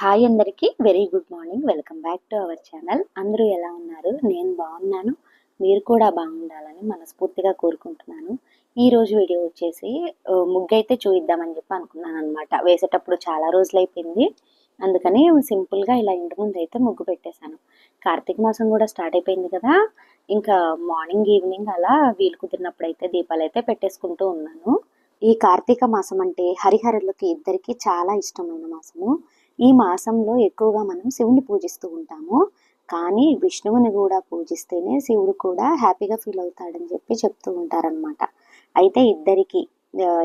Hi అందరికీ very good morning welcome back to our channel అందరూ ఎలా ఉన్నారు? నేను బాగున్నాను. మీరు కూడా బాగుండాలని మనస్ఫూర్తిగా కోరుకుంటున్నాను. ఈరోజు వీడియో వచ్చేసి ముగ్గైతే ముగ్గు అయితే చూయిద్దామని చెప్పి అనుకున్నాను అనమాట వేసేటప్పుడు చాలా రోజులు అయిపోయింది అందుకని సింపుల్గా ఇలా ఇంటి ముందు అయితే ముగ్గు పెట్టేశాను. కార్తీక మాసం కూడా స్టార్ట్ అయిపోయింది కదా. ఇంకా మార్నింగ్ ఈవినింగ్ అలా వీలు కుదిరినప్పుడు అయితే దీపాలు అయితే పెట్టేసుకుంటూ ఉన్నాను. ఈ కార్తీక మాసం అంటే హరిహరులకి ఇద్దరికి చాలా ఇష్టమైన మాసము. ఈ మాసంలో ఎక్కువగా మనం శివుని పూజిస్తూ ఉంటాము. కానీ విష్ణువుని కూడా పూజిస్తేనే శివుడు కూడా హ్యాపీగా ఫీల్ అవుతాడని చెప్పి చెప్తూ ఉంటారనమాట అయితే ఇద్దరికి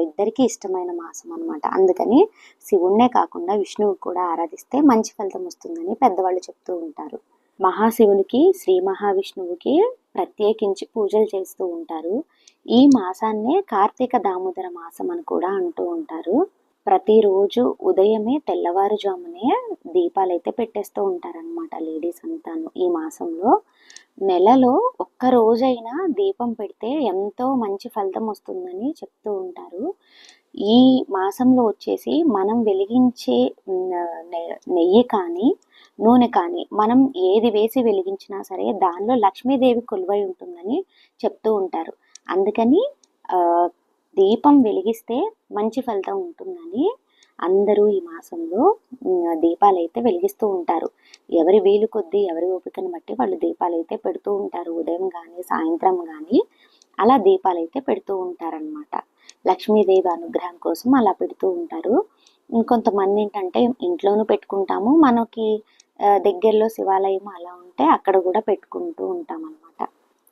ఇద్దరికి ఇష్టమైన మాసం అనమాట అందుకని శివుణ్ణే కాకుండా విష్ణువు కూడా ఆరాధిస్తే మంచి ఫలితం వస్తుందని పెద్దవాళ్ళు చెప్తూ ఉంటారు. మహాశివునికి శ్రీ మహావిష్ణువుకి ప్రత్యేకించి పూజలు చేస్తూ ఉంటారు. ఈ మాసాన్నే కార్తీక దామోదర మాసం అని కూడా అంటూ ఉంటారు. ప్రతిరోజు ఉదయమే తెల్లవారుజామునే దీపాలు అయితే పెట్టేస్తూ ఉంటారనమాట లేడీస్ అంతాను ఈ మాసంలో. నెలలో ఒక్క రోజైనా దీపం పెడితే ఎంతో మంచి ఫలితం వస్తుందని చెప్తూ ఉంటారు. ఈ మాసంలో వచ్చేసి మనం వెలిగించే నెయ్యి కానీ నూనె కానీ మనం ఏది వేసి వెలిగించినా సరే దానిలో లక్ష్మీదేవి కొలువై ఉంటుందని చెప్తూ ఉంటారు. అందుకని దీపం వెలిగిస్తే మంచి ఫలితం ఉంటుంది. అందరూ ఈ మాసంలో దీపాలు అయితే వెలిగిస్తూ ఉంటారు. ఎవరి వీలు కొద్దీ ఎవరి ఓపికను బట్టి వాళ్ళు దీపాలు అయితే పెడుతూ ఉంటారు. ఉదయం కానీ సాయంత్రం కానీ అలా దీపాలు అయితే పెడుతూ ఉంటారనమాట లక్ష్మీదేవి అనుగ్రహం కోసం అలా పెడుతూ ఉంటారు. ఇంకొంతమంది ఏంటంటే ఇంట్లోనూ పెట్టుకుంటాము. మనకి దగ్గరలో శివాలయం అలా ఉంటే అక్కడ కూడా పెట్టుకుంటూ ఉంటాం అనమాట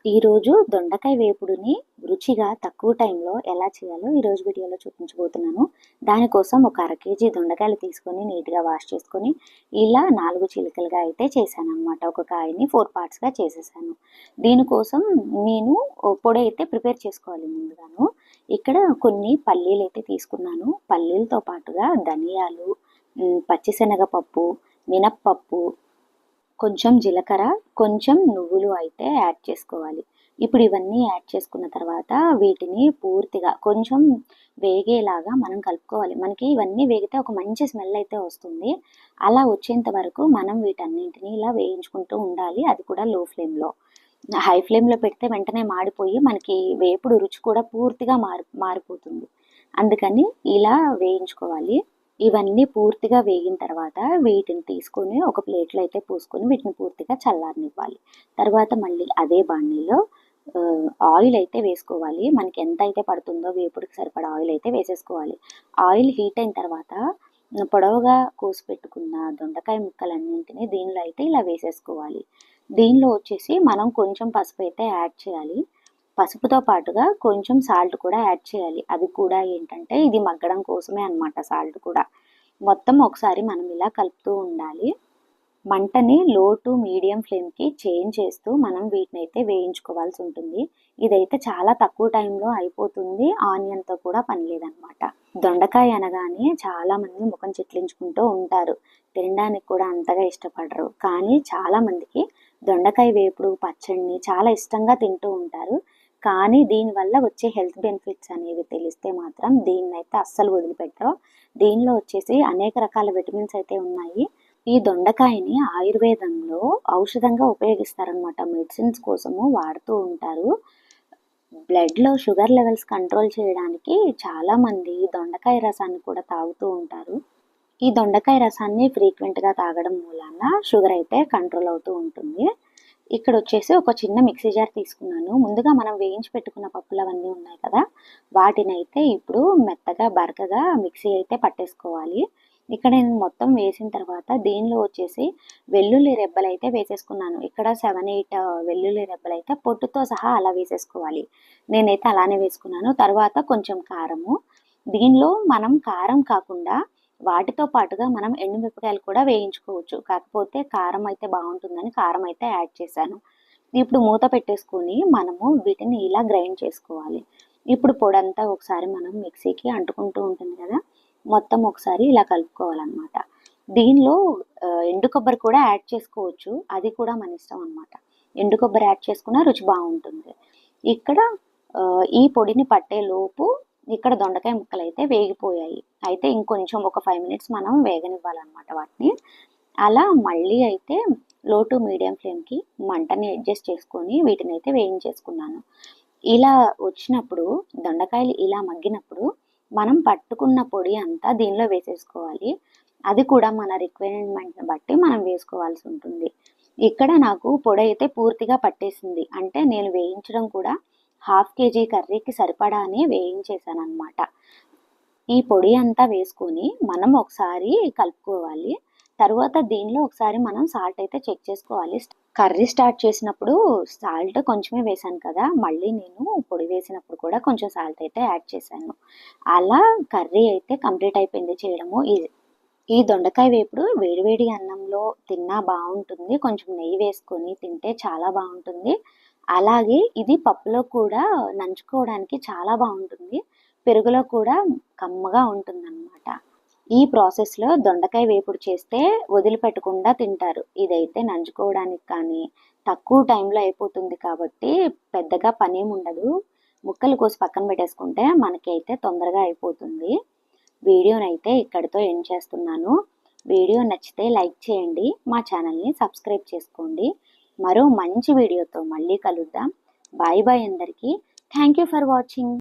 ఈరోజు దొండకాయ వేపుడుని రుచిగా తక్కువ టైంలో ఎలా చేయాలో ఈరోజు వీడియోలో చూపించబోతున్నాను. దానికోసం ఒక అర కేజీ దొండకాయలు తీసుకొని నీట్గా వాష్ చేసుకొని ఇలా నాలుగు చిలుకలుగా అయితే చేశాను అనమాట ఒక కాయని ఫోర్ పార్ట్స్గా చేసేసాను. దీనికోసం నేను పొడి అయితే ప్రిపేర్ చేసుకోవాలి ముందుగాను. ఇక్కడ కొన్ని పల్లీలు అయితే తీసుకున్నాను. పల్లీలతో పాటుగా ధనియాలు పచ్చిశనగపప్పు మినప్పప్పు కొంచెం జీలకర్ర కొంచెం నువ్వులు అయితే యాడ్ చేసుకోవాలి. ఇప్పుడు ఇవన్నీ యాడ్ చేసుకున్న తర్వాత వీటిని పూర్తిగా కొంచెం వేగేలాగా మనం కలుపుకోవాలి. మనకి ఇవన్నీ వేగితే ఒక మంచి స్మెల్ అయితే వస్తుంది. అలా వచ్చేంత వరకు మనం వీటన్నింటిని ఇలా వేయించుకుంటూ ఉండాలి. అది కూడా లో ఫ్లేమ్లో. హై ఫ్లేమ్లో పెడితే వెంటనే మాడిపోయి మనకి వేపుడు రుచి కూడా పూర్తిగా మారి మారిపోతుంది. అందుకని ఇలా వేయించుకోవాలి. ఇవన్నీ పూర్తిగా వేగిన తర్వాత వీటిని తీసుకొని ఒక ప్లేట్లో అయితే పూసుకొని వీటిని పూర్తిగా చల్లారనివ్వాలి. తర్వాత మళ్ళీ అదే బాణీలో ఆయిల్ అయితే వేసుకోవాలి. మనకి ఎంత అయితే పడుతుందో వేపుడికి సరిపడా ఆయిల్ అయితే వేసేసుకోవాలి. ఆయిల్ హీట్ అయిన తర్వాత పొడవుగా కోసి పెట్టుకున్న దొండకాయ ముక్కలన్నింటినీ దీనిలో అయితే ఇలా వేసేసుకోవాలి. దీనిలో వచ్చేసి మనం కొంచెం పసుపు అయితే యాడ్ చేయాలి. పసుపుతో పాటుగా కొంచెం సాల్ట్ కూడా యాడ్ చేయాలి. అది కూడా ఏంటంటే ఇది మగ్గడం కోసమే అనమాట సాల్ట్ కూడా. మొత్తం ఒకసారి మనం ఇలా కలుపుతూ ఉండాలి. మంటని లో టు మీడియం ఫ్లేమ్కి చేంజ్ చేస్తూ మనం వీటిని అయితే వేయించుకోవాల్సి ఉంటుంది. ఇదైతే చాలా తక్కువ టైంలో అయిపోతుంది. ఆనియన్తో కూడా పని లేదనమాట దొండకాయ అనగానే చాలామంది ముఖం చిట్లించుకుంటూ ఉంటారు. తినడానికి కూడా అంతగా ఇష్టపడరు. కానీ చాలామందికి దొండకాయ వేపుడు పచ్చడిని చాలా ఇష్టంగా తింటూ ఉంటారు. కానీ దీనివల్ల వచ్చే హెల్త్ బెనిఫిట్స్ అనేవి తెలిస్తే మాత్రం దీన్ని అయితే అస్సలు వదిలిపెట్టరు. దీనిలో వచ్చేసి అనేక రకాల విటమిన్స్ అయితే ఉన్నాయి. ఈ దొండకాయని ఆయుర్వేదంలో ఔషధంగా ఉపయోగిస్తారనమాట మెడిసిన్స్ కోసము వాడుతూ ఉంటారు. బ్లడ్లో షుగర్ లెవెల్స్ కంట్రోల్ చేయడానికి చాలామంది దొండకాయ రసాన్ని కూడా తాగుతూ ఉంటారు. ఈ దొండకాయ రసాన్ని ఫ్రీక్వెంట్గా తాగడం మూలాన షుగర్ అయితే కంట్రోల్ అవుతూ ఉంటుంది. ఇక్కడ వచ్చేసి ఒక చిన్న మిక్సీ జార్ తీసుకున్నాను. ముందుగా మనం వేయించి పెట్టుకున్న పప్పులు అవన్నీ ఉన్నాయి కదా వాటిని అయితే ఇప్పుడు మెత్తగా బరకగా మిక్సీ అయితే పట్టేసుకోవాలి. ఇక్కడ నేను మొత్తం వేసిన తర్వాత దీనిలో వచ్చేసి వెల్లుల్లి రెబ్బలు అయితే వేసేసుకున్నాను. ఇక్కడ సెవెన్ ఎయిట్ వెల్లుల్లి రెబ్బలు అయితే పొట్టుతో సహా అలా వేసేసుకోవాలి. నేనైతే అలానే వేసుకున్నాను. తర్వాత కొంచెం కారము. దీనిలో మనం కారం కాకుండా వాటితో పాటుగా మనం ఎండుమిరపకాయలు కూడా వేయించుకోవచ్చు. కాకపోతే కారం అయితే బాగుంటుందని కారం అయితే యాడ్ చేశాను. ఇప్పుడు మూత పెట్టేసుకొని మనము వీటిని ఇలా గ్రైండ్ చేసుకోవాలి. ఇప్పుడు పొడంతా ఒకసారి మనం మిక్సీకి అంటుకుంటూ ఉంటుంది కదా మొత్తం ఒకసారి ఇలా కలుపుకోవాలన్నమాట. దీనిలో ఎండు కొబ్బరి కూడా యాడ్ చేసుకోవచ్చు. అది కూడా మన ఇష్టం అనమాట ఎండు కొబ్బరి యాడ్ చేసుకున్న రుచి బాగుంటుంది. ఇక్కడ ఈ పొడిని పట్టే లోపు ఇక్కడ దొండకాయ ముక్కలు అయితే వేగిపోయాయి. అయితే ఇంకొంచెం ఒక ఫైవ్ మినిట్స్ మనం వేగనివ్వాలన్నమాట వాటిని. అలా మళ్ళీ అయితే లో టు మీడియం ఫ్లేమ్కి మంటని అడ్జస్ట్ చేసుకొని వీటిని అయితే వేయించేసుకున్నాను. ఇలా వచ్చినప్పుడు దొండకాయలు ఇలా మగ్గినప్పుడు మనం పట్టుకున్న పొడి అంతా దీనిలో వేసేసుకోవాలి. అది కూడా మన రిక్వైర్మెంట్ని బట్టి మనం వేసుకోవాల్సి ఉంటుంది. ఇక్కడ నాకు పొడి అయితే పూర్తిగా పట్టేసింది. అంటే నేను వేయించడం కూడా హాఫ్ కేజీ కర్రీకి సరిపడా అని వేయించేసాను అనమాట ఈ పొడి అంతా వేసుకొని మనం ఒకసారి కలుపుకోవాలి. తర్వాత దీనిలో ఒకసారి మనం సాల్ట్ అయితే చెక్ చేసుకోవాలి. కర్రీ స్టార్ట్ చేసినప్పుడు సాల్ట్ కొంచెమే వేసాను కదా మళ్ళీ నేను పొడి వేసినప్పుడు కూడా కొంచెం సాల్ట్ అయితే యాడ్ చేశాను. అలా కర్రీ అయితే కంప్లీట్ అయిపోయింది చేయడము. ఈ ఈ దొండకాయ వేపుడు వేడివేడి అన్నంలో తిన్నా బాగుంటుంది. కొంచెం నెయ్యి వేసుకొని తింటే చాలా బాగుంటుంది. అలాగే ఇది పప్పులో కూడా నంచుకోవడానికి చాలా బాగుంటుంది. పెరుగులో కూడా కమ్మగా ఉంటుందన్నమాట. ఈ ప్రాసెస్లో దొండకాయ వేపుడు చేస్తే వదిలిపెట్టకుండా తింటారు. ఇదైతే నంచుకోవడానికి కానీ తక్కువ టైంలో అయిపోతుంది కాబట్టి పెద్దగా పనేం ఉండదు ముక్కలు కోసి పక్కన పెట్టేసుకుంటే మనకి అయితే తొందరగా అయిపోతుంది. వీడియోనైతే ఇక్కడితో ఎండ్ చేస్తున్నాను. వీడియో నచ్చితే లైక్ చేయండి. మా ఛానల్ని సబ్స్క్రైబ్ చేసుకోండి. మరో మంచి వీడియోతో మళ్ళీ కలుద్దాం. బాయ్ బాయ్ అందరికీ. Thank you for watching